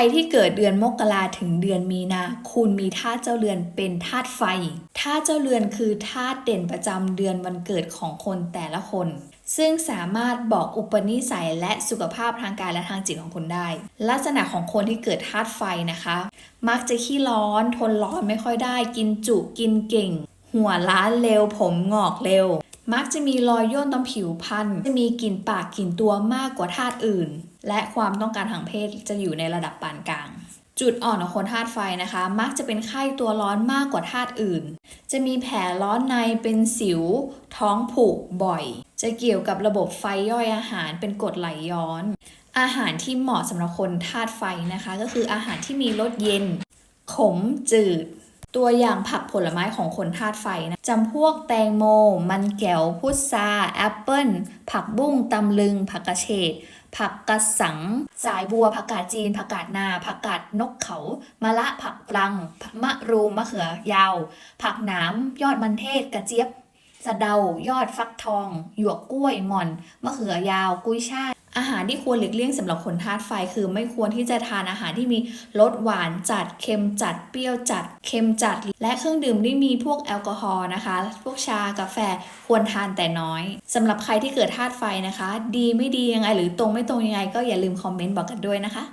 รที่เกิดเดือนมกราถึงเดือนมีนา คุณมีธาตุเจ้าเรือนเป็นธาตุไฟธาตุเจ้าเรือนคือธาตุเด่นประจำเดือนวันเกิดของคนแต่ละคน ซึ่งสามารถบอกอุปนิสัยและสุขภาพทางกายและทางจิตของคุณได้ ลักษณะของคนที่เกิดธาตุไฟนะคะ มักจะขี้ร้อน ทนร้อนไม่ค่อยได้ กินจุกินเก่ง หัวล้านเร็ว ผมงอกเร็ว มักจะมีรอยย่นตามผิวพรรณจะมีกลิ่นปากกลิ่นตัวมากกว่าธาตุอื่น และความต้องการทางเพศจะอยู่ในระดับปานกลาง จุดอ่อนของคนธาตุไฟนะคะ มักจะเป็นไข้ตัวร้อนมากกว่าธาตุอื่น จะมีแผลร้อนในเป็นสิว ท้องผูกบ่อย จะเกี่ยวกับระบบไฟย่อยอาหารเป็นกรดไหลย้อน อาหารที่เหมาะสำหรับคนธาตุไฟนะคะ ก็คืออาหารที่มีรสเย็น ขมจืด ตัวอย่างผักผลไม้ของคนธาตุไฟนะจำพวกแตงโม มันแก้วพุทราแอปเปิลผักบุ้งตำลึง ผักกระเฉดผักกระสัง สายบัว ผักกาดจีน ผักกาดนา ผักกาดนกเขา มะละ ผักปลัง มะรูม มะเขือยาว ผักหนาม ยอดมันเทศ กระเจี๊ยบ สะเดา ยอดฟักทอง หยวกกล้วย หม่อน มะเขือยาว กุ้ยช่าย อาหารที่ควรหลีกเลี่ยงสำหรับคนธาตุไฟคือไม่ควรที่จะทานอาหารที่มีรสหวานจัดเค็มจัดเปรี้ยวจัดเค็มจัด และเครื่องดื่มที่มีพวกแอลกอฮอล์นะคะ พวกชากาแฟควรทานแต่น้อยสำหรับใครที่เกิดธาตุไฟนะคะ ดีไม่ดียังไงหรือตรงไม่ตรงยังไง ก็อย่าลืมคอมเมนต์บอกกันด้วยนะคะ